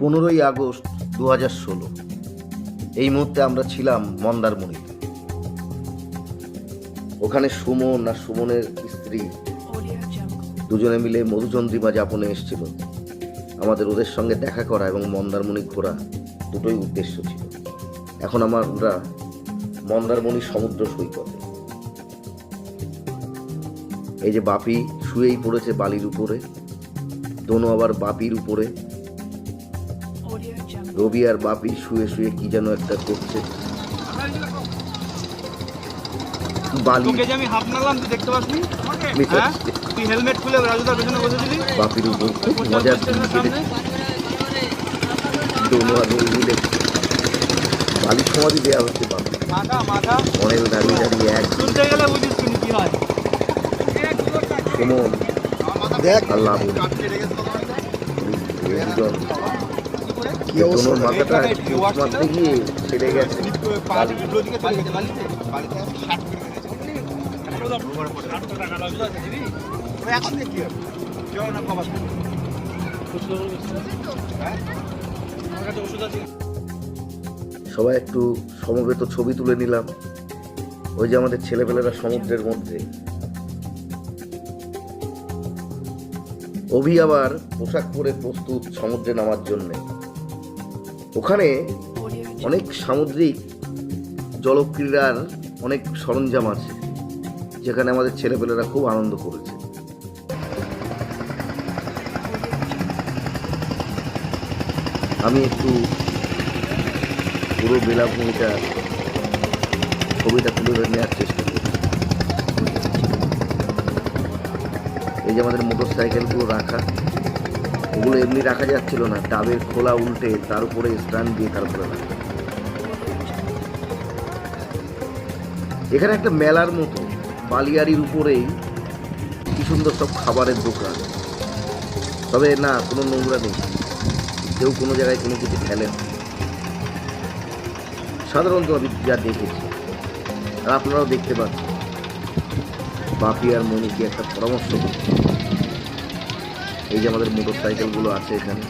পনেরোই আগস্ট দু হাজার ষোলো। এই মুহূর্তে আমরা ছিলাম মন্দারমণিতে। ওখানে সুমন আর সুমনের স্ত্রী দুজনে মিলে মধুচন্দ্রিমা যাপনে এসেছিল। আমাদের ওদের সঙ্গে দেখা করা এবং মন্দারমণি ঘোরা দুটোই উদ্দেশ্য ছিল। এখন আমরা মন্দারমণি সমুদ্র সৈকতে। এই যে বাপি শুয়েই পড়েছে বালির উপরে দোনো আবার বাপির উপরে. রবি আর বাপি শুয়ে শুয়ে কি যেন একটা করছে। বালি। যে আমি হাফ নালাম দেখতে পাসনি হ্যাঁ? মেশাচ্ছে তুই হেলমেট খুলে রাজুদার পেছনে বসেছিলি? বাপির উপর খুব মজার দিন কেটেছে দোনো আর রবি মিলে। বালি সমাধি দেওয়া হচ্ছে বাপি। মাথা মাথা। অনেক দাঁড়িয়ে দাঁড়িয়ে এক। শুনতে গেলে বুঝিস কি হয়। দেখ। দুজন দোনোর মাথাটা মারতে গিয়ে ছেড়ে গেছে। সবাই একটু সমবেত ছবি তুলে নিলাম। ওই যে আমাদের ছেলেপেলেরা সমুদ্রের মধ্যে। অভি আবার পোশাক পরে প্রস্তুত সমুদ্রে নামার জন্যে। ওখানে অনেক সামুদ্রিক জলক্রীড়ার অনেক সরঞ্জাম আছে, যেখানে আমাদের ছেলেপেলেরা খুব আনন্দ করেছে। আমি একটু পুরো বেলাভূমিটা, ছবিটা তুলে নেওয়ার চেষ্টা করি এই যে আমাদের মোটর সাইকেলগুলো রাখা ওগুলো এমনি রাখা যাচ্ছিল না। ডাবের খোলা উল্টে তার উপরে স্ট্যান্ড দিয়ে তারপরে রাখা। এখানে একটা মেলার মতো, বালিয়ারির উপরেই কি সুন্দর সব খাবারের দোকান। তবে না, কোনো নোংরা নেই। কেউ কোনো জায়গায় কোনো কিছু ফেলে না। সাধারণত আমি যা দেখেছি, আর আপনারাও দেখতে পাচ্ছেন। বাপি আর মনিকে একটা পরামর্শ করছে এই যে আমাদের মোটর সাইকেলগুলো আছে এখানে।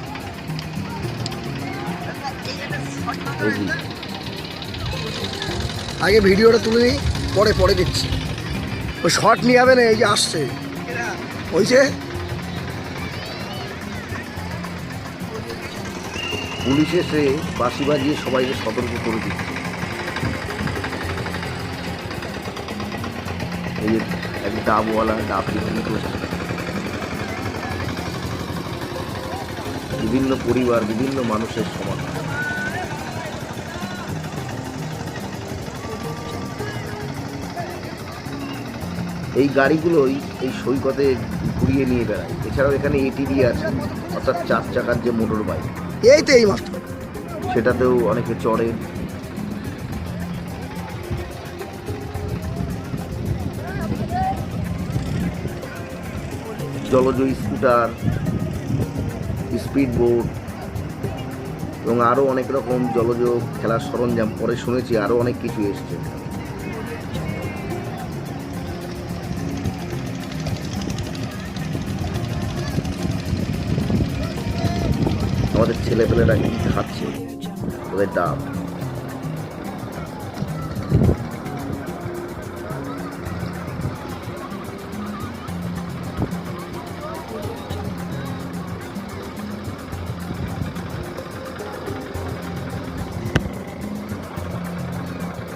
আগে ভিডিওটা তুলে নিই পরে পরে দিচ্ছি ওই শর্ট নিয়ে যাবে না এই যে আসছে। ওই যে। পুলিশ এসে বাসি বাজিয়ে সবাইকে সতর্ক করে দিচ্ছে। এই যে এক ডাবওয়ালা ডাব বিক্রি বিভিন্ন পরিবার বিভিন্ন মানুষের সমাধান এই গাড়িগুলোই এই সৈকতে ঘুরিয়ে নিয়ে বেড়ায়। এছাড়াও এখানে এটিভি আছে অর্থাৎ চার চাকার যে মোটর বাইক এই তো এই মাত্র। সেটাতেও অনেকে চড়ে। জলজ স্কুটার স্পিড বোট এবং আরও অনেক রকম জলজ খেলার সরঞ্জাম পরে শুনেছি আরও অনেক কিছু এসছে। আমাদের ছেলেপেলেরা খাচ্ছে? ওদের ডাব।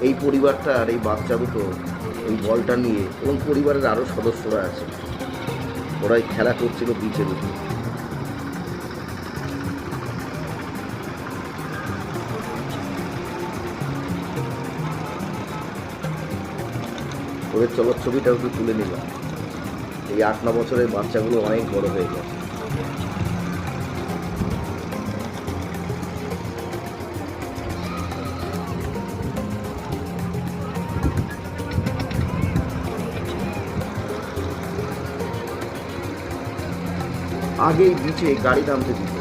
এই পরিবারটা আর এই বাচ্চা দুটো, এই বলটা নিয়ে এবং পরিবারের আরও সদস্যরা আছে। ওরাই খেলা করছিল বিচের উপর ওদের চলর ছবিটাও একটু তুলে নিলাম। এই আট, ন বছরের বাচ্চাগুলো অনেক বড় হয়ে গেছে। আগে এই বিচে গাড়ি নামতে দিত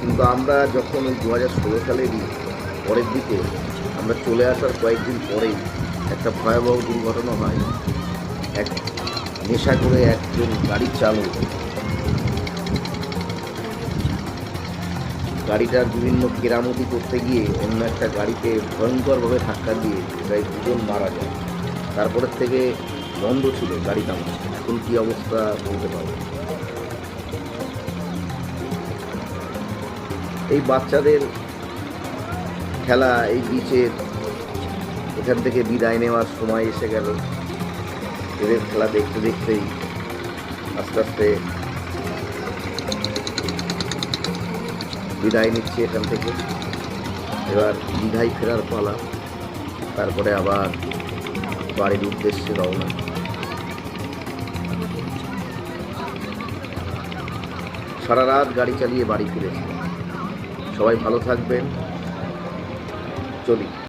কিন্তু আমরা যখন ওই দু হাজার ষোলো সালেরই পরের দিকে আমরা চলে আসার কয়েকদিন পরেই একটা ভয়াবহ দুর্ঘটনা হয়। এক নেশা করে একজন গাড়ির চালক গাড়িটার বিভিন্ন কেরামতি করতে গিয়ে অন্য একটা গাড়িকে ভয়ঙ্করভাবে ধাক্কা দিয়ে প্রায় দুজন মারা যায়। তারপরের থেকে বন্ধ ছিল গাড়ি নামা এখন কী অবস্থা বলতে পারব এই বাচ্চাদের খেলা, এই বিচের এখান থেকে বিদায় নেওয়ার সময় এসে গেল। এদের খেলা দেখতে দেখতেই আস্তে আস্তে বিদায় নিচ্ছি এখান থেকে। এবার দীঘায় ফেরার পালা, তারপরে আবার বাড়ির উদ্দেশ্যে রওনা। সারা রাত গাড়ি চালিয়ে বাড়ি ফিরেছি। সবাই ভালো থাকবেন। চলি।